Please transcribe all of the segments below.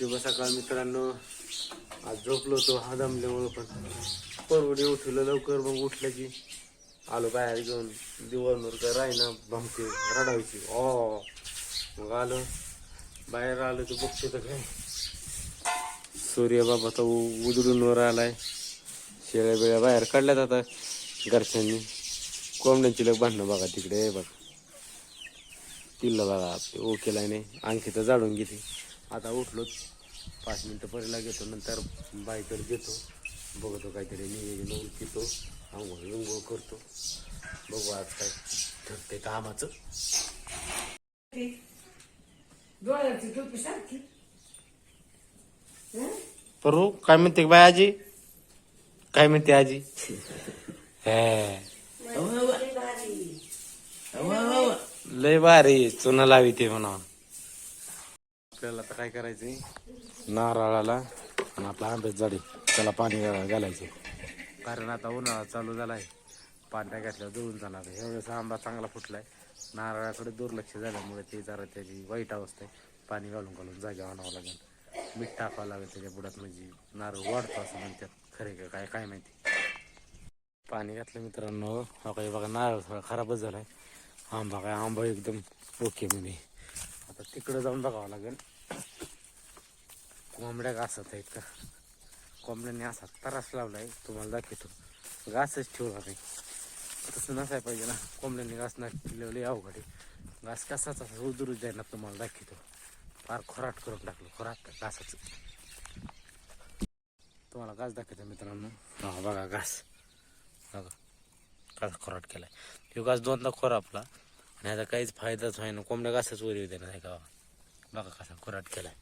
शुभ सकाळ मित्रांनो. आज झोपलो होतो हा दमल्यामुळं पण. परवडी उठवलं लवकर मग उठलं की आलो बाहेर घेऊन. दिवसभर काय राहीना भमके रडायची. ओ मग आलो. बाहेर आलो तर बघतो तर काय. सूर्य बाबा तो उधळून वर आलाय. शेळ्या बिळ्या बाहेर काढल्यात आता घरच्यांनी. कोंबड्यांची लग भांडणं बघा तिकडे हे बघा. तिल्ला बघा ओकेला नाही आणखी तर जाडून घेते. आता उठलो पाच मिनटं पहिला घेतो नंतर बाईकडे घेतो. बघतो काहीतरी नियोजन पितो आंघोळ विंघोळ करतो. बघू आज काय ठरते कामाचं. डोळ्याची टोपी सारखी. परू काय म्हणते बाय आजी? काय म्हणते आजी? हे. लय भारी. चुना लावी ते म्हणा आपल्याला आता काय करायचंय? नारळाला आणि आपला आंब्यात जाडी त्याला पाणी घा- घालायचे कारण आता उन्हाळा चालू झालाय. पाणी घातल्यावर जळून जाणार आहे. एवढेच आंबा चांगला फुटलाय. नारळाकडे दुर्लक्ष झाल्यामुळे ते जरा त्याची वाईट अवस्था आहे. पाणी घालून घालून जागे आणावं लागेल. मीठ टाकावं लागेल त्याच्या बुडात. म्हणजे नारळ वाढतो असं म्हणतात. खरे का? काय काय माहिती? पाणी घातलं मित्रांनो. हा काही बघा नारळ थोडा खराबच झालाय. आंबा काय आंबा एकदम ओके म्हणजे आता तिकडं जाऊन बघावं लागेल. कोंबड्या घासत आहेत का कोंबड्यांनी असा तरास लावलाय तुम्हाला दाखवतो. घासच ठेवला नाही. तसं नसाय पाहिजे ना. कोंबड्यांनी घास नाही अवघड आहे. घास कसाच असा उदरूच जाईना तुम्हाला दाखवतो. फार खोराट करून टाकलं खोराट घासाचं. तुम्हाला घास दाखवतो मित्रांनो. हा बघा घास. बघा. कसा खोराट केलाय. ह्यो घास दोनदा खोरापला आणि आता काहीच फायदाच व्हायना. कोंबड्या घासच वर येऊ देणार आहे का? बघा कसा खोराट केलाय.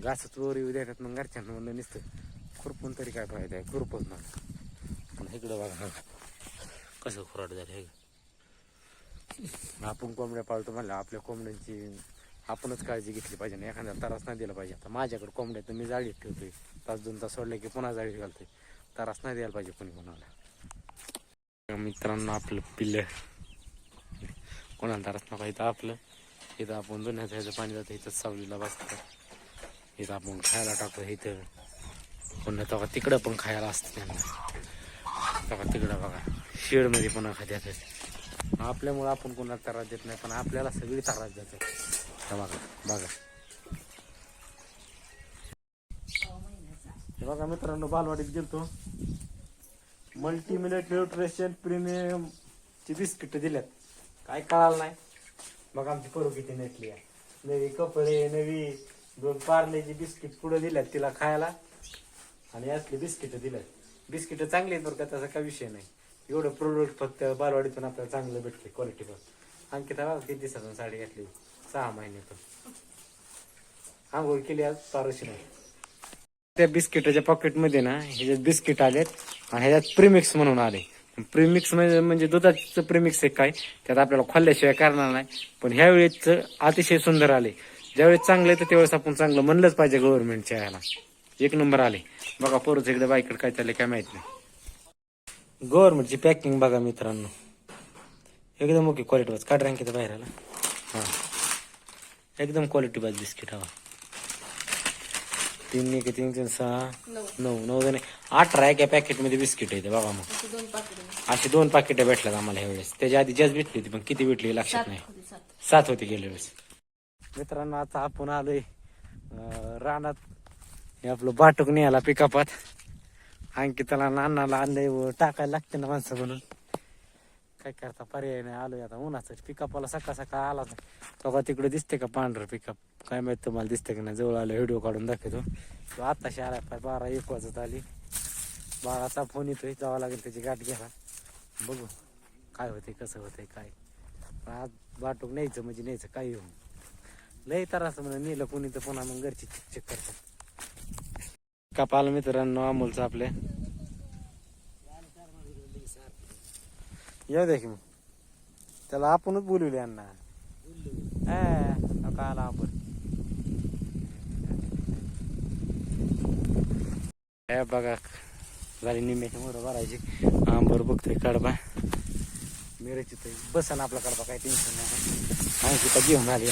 घासच वर येऊ देण्यात मग घरच्यांना म्हणलं नुसतं खुरपून तरी काय फायदा आहे? खुरपच ना. पण इकडं बघा कसं खुराट झालं हे आपण कोंबड्या पाळतो म्हणलं आपल्या कोंबड्यांची आपणच काळजी घेतली पाहिजे ना. एखाद्या त्रास नाही दिला पाहिजे. आता माझ्याकडे कोंबड्या तर मी जाळीत ठेवतोय. तास दोन तास सोडले की पुन्हा जाळीत घालतोय. त्रास नाही द्यायला पाहिजे कोणी कोणाला. मित्रांनो आपलं पिल्लं कोणाला त्रास नका इथं आपलं. इथं आपण जुन्याचं ह्याचं पाणी जातं इथं सावलीला बसतं इथं आपण खायला टाकतो इथं. पुन्हा तेव्हा तिकडं पण खायला असतं त्यांना. तेव्हा तिकडं बघा शेडमध्ये पण खात्यात आपल्यामुळं आपण कोणाला त्रास देत नाही पण आपल्याला सगळी त्रास देतात बघा बघा. हे बघा मित्रांनो बालवाडीत गेलतो. मल्टी मिलेट न्यूट्रिशन प्रीमियम ची बिस्किट दिल्यात. काय कळालं नाही. मग आमची परू किती नेटली आहे. नवी कपडे नवी दोन पार्लेची बिस्किट पुढे दिल्यात तिला खायला. आणि असली बिस्किट दिल्यात. बिस्किट चांगली आहेत बरं का त्याचा काय विषय नाही. एवढं प्रोडक्ट फक्त बालवाडीतून आपल्याला चांगलं भेटते क्वालिटी पण. आणखी तर किती दिवसातून साडी घातली. सहा महिन्यातून आंघोळ केली आज पारशी नाही. त्या बिस्किटाच्या पॉकेटमध्ये ना ह्याच्यात बिस्किट आलेत आणि ह्याच्यात प्रीमिक्स म्हणून आले. प्रीमिक्स म्हणजे म्हणजे दुधाचं प्रीमिक्स आहे काय त्यात आपल्याला खोलल्याशिवाय करणार नाही. पण ह्या वेळेच अतिशय सुंदर आले. ज्यावेळेस चांगलं आहे तर त्यावेळेस आपण चांगलं म्हणलंच पाहिजे गव्हर्नमेंटच्या ह्याला. एक नंबर आले. बघा पोरच एकदा बाईकडे काय चालले काय माहीत नाही. गव्हर्नमेंटची पॅकिंग बघा मित्रांनो. एकदम ओके क्वालिटी वाज. काढ रँक बाहेर आला. हा. एकदम क्वालिटी वाज बिस्किट हवा. तीन एक तीन तीन सहा नऊ. नऊ जण. अठरा एका पॅकेटमध्ये बिस्किट येते बघा मग. दोन पाकिट अशी दोन पाकिटं भेटल्यात आम्हाला ह्यावेळेस त्याच्या आधी जास्त भेटली होती पण किती भेटली लक्षात नाही. सात. सात होती गेल्या वेळेस. मित्रांनो आता आपण आलोय अं, रानात. हे आपलं बाटूक न्यायला पिकापात. अंकिताला नानाला आणलंय व टाकायला लागते ना माणसं म्हणून. काय करता? पर्याय नाही. आलोय आता. उन्हाचं पिकअपला सकाळ सकाळ आला तेव्हा तिकडे दिसते का पांढरं पिकअप काय माहीत तुम्हाला दिसते का नाही? जवळ आलं व्हिडिओ काढून दाखवतो. तो आताशी आला पाय बारा एक वाजत आली. बाराचा फोन येतोय. जावं लागेल त्याची गाठ घ्यायला. बघू. काय होते कसं होतंय काय? आज वाटूक न्यायचं म्हणजे न्यायचं. काय येऊ? लय तर असं म्हणून नेलं कोणी तर पुन्हा मग घरची चेक चिक करतात कपाल मित्रांनो अमोलचं आपल्या येऊ दे की मग त्याला आपणच बोलवले यांना. हा, आला आपण. हे बघा झाली निम्याची मोरं भरायची. आंबर बघतोय कडबा. मिरची तर बसन आपला कडबा काही टेन्शन नाही. आणखी तर घेऊन आली.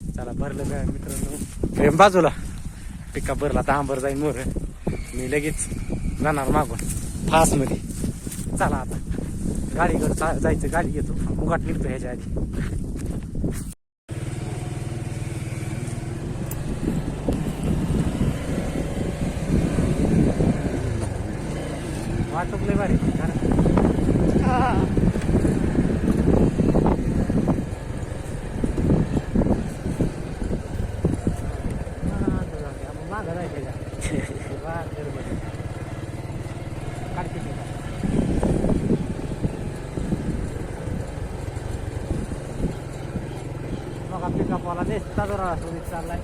चला भरलं काय मित्रांनो. प्रेम बाजूला. पिका भरला तर आंबर जाईन मोर. मी लगेच जाणार मागून. फास चला आता. गाडीकडे चा- जायचं गाडी घेतो. मुगाट निघतो ह्याच्या आधी. वाटप लय भारी कारण मागं जायचं का? वा, बरोबर. काढते ते का? बघा पिकअपवाला नेसता जोरा सुनीत चाललाय.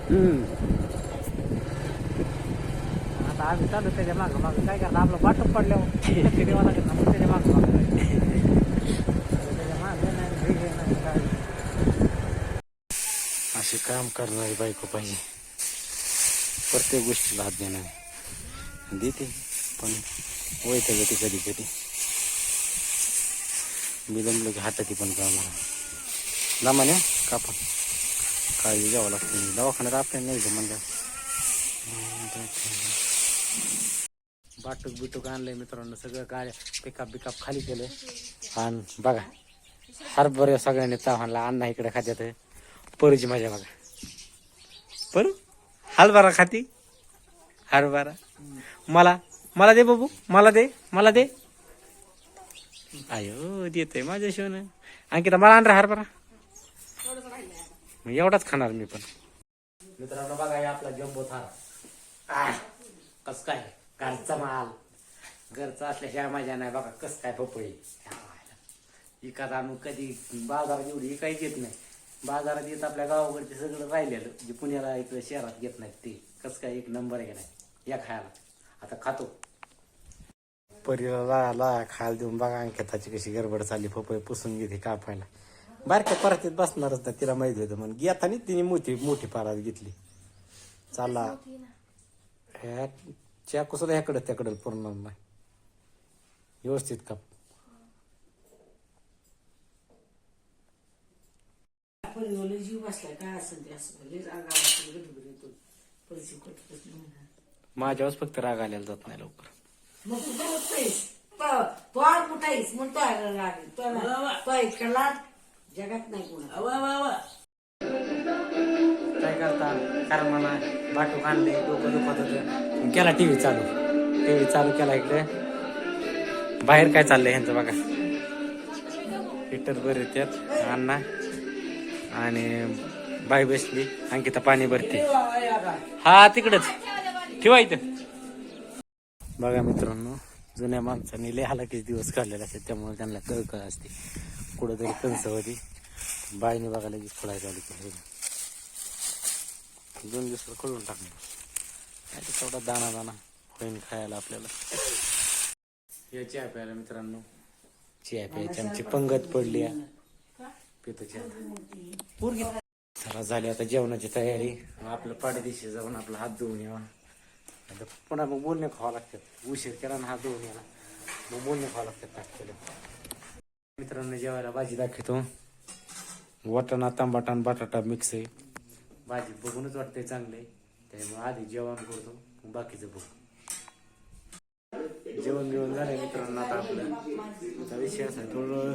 आता आम्ही चालू त्याच्या मागं मागं. काय आपलं वाटप पडल्यावर. त्याच्या मागं. त्याच्या मागं नाही, काय. असे काम करणारी बायको पाहिजे. प्रत्येक गोष्टीला हात देणार देते पण वैत गती कधी कधी. बिलंबलं की हाताती पण कामाला दामाने कापा. काळजी घ्यावं लागते. दवाखान्यात आपल्याला नाही जाऊ म्हणलं बाटूक बिटूक आणलंय मित्रांनो सगळं गाड्या पिकअप बिकअप खाली केलं आणि बघा हरभरे सगळ्यांनी चाव्हाणला अण्णा इकडे खात्यात. परूची माझ्या बघा. परू हरभरा खाती? हरभरा? मला मला दे बाबू मला दे मला दे. अयो देतोय माझ्या शिवनं. अंकिता मला आणरा हरभरा. मग एवढाच खाणार मी पण. मित्रांनो बघा हे आपला जम्बो थार. कस काय? घरचा माल. घरचा असल्याशिवाय मजा नाही. बघा कस काय पपई. इकात आणून कधी बाजारात एवढी काही घेत नाही. बाजारात येत आपल्या गावाकडचे सगळं राहिलेलं. जे पुण्याला इकडे शहरात घेत नाहीत ते. कस काय एक नंबर आहे नाही? या खायला. आता खातो. परीला ला ला खायला देऊन बघा अंकिताची कशी गडबड चालली. पपई पुसून घेते कापायला. बारक्या परातीत बसणारच ना तिला माहिती होतं म्हणून. घेताना तिने मोठी मोठी परात घेतली. चालला ह्या चाकू सुद्धा ह्याकडे त्याकडे पुरणार नाही व्यवस्थित काप. माझ्यावर फक्त राग आलेला जात नाही लवकर. मग तू? तो- मोठा आहेस म्हणून तो आहे राग. तो इतका लाड जगात नाही कोणा काय करता? कारण मला बाटू आणले डोकं दुखत होतं. केला टीव्ही चालू. टीव्ही चालू केला इकडे. बाहेर काय चाललंय ह्यांचं बघा. हिटर बरे त्यात अण्णा. आणि बाई बसली अंकिता पाणी भरते. हा तिकडच. ठेवा इथं. बघा मित्रांनो जुन्या माणसांनी लय हालाकीच दिवस काढलेले असतात त्यामुळे त्यांना कळकळ असते. कुठंतरी कणस होती बाईने बघा लगेच खोळाय चालू केलं दोन दिवसात कळून टाकणार. तेवढा दाना दाना होईन खायला आपल्याला. या चहा प्यायला मित्रांनो. चहा प्यायची आमची पंगत पडली. पितो चहा. पोरगी चला झाली आता जेवणाची तयारी. आपलं पाडदिशी जाऊन आपला हात धुवून यावा. आता पुन्हा मग बोलणे खावं लागतात. उशीर केला ना हात धुवून याला मग बोलणे खावं लागतात टाकलेलं मित्रांनो जेवायला भाजी दाखवतो. वाटाणा तांबाटा आणि बटाटा मिक्स आहे. भाजी बघूनच वाटतंय चांगले त्यामुळे आधी जेवण करतो बाकीचं बघू. जेवण बिवण झालंय मित्रांनो आता आपलं. आता विषय असा थोडं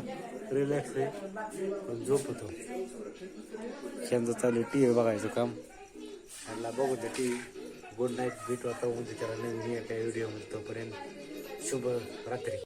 रिलॅक्स आहे पण झोप होतो शेंद चालू टी व्ही बघायचं काम. मला बघू द्या टी व्ही गुड नाईट भेटू आता उद्या त्याला नवीन एका व्हिडिओ तोपर्यंत शुभ रात्री.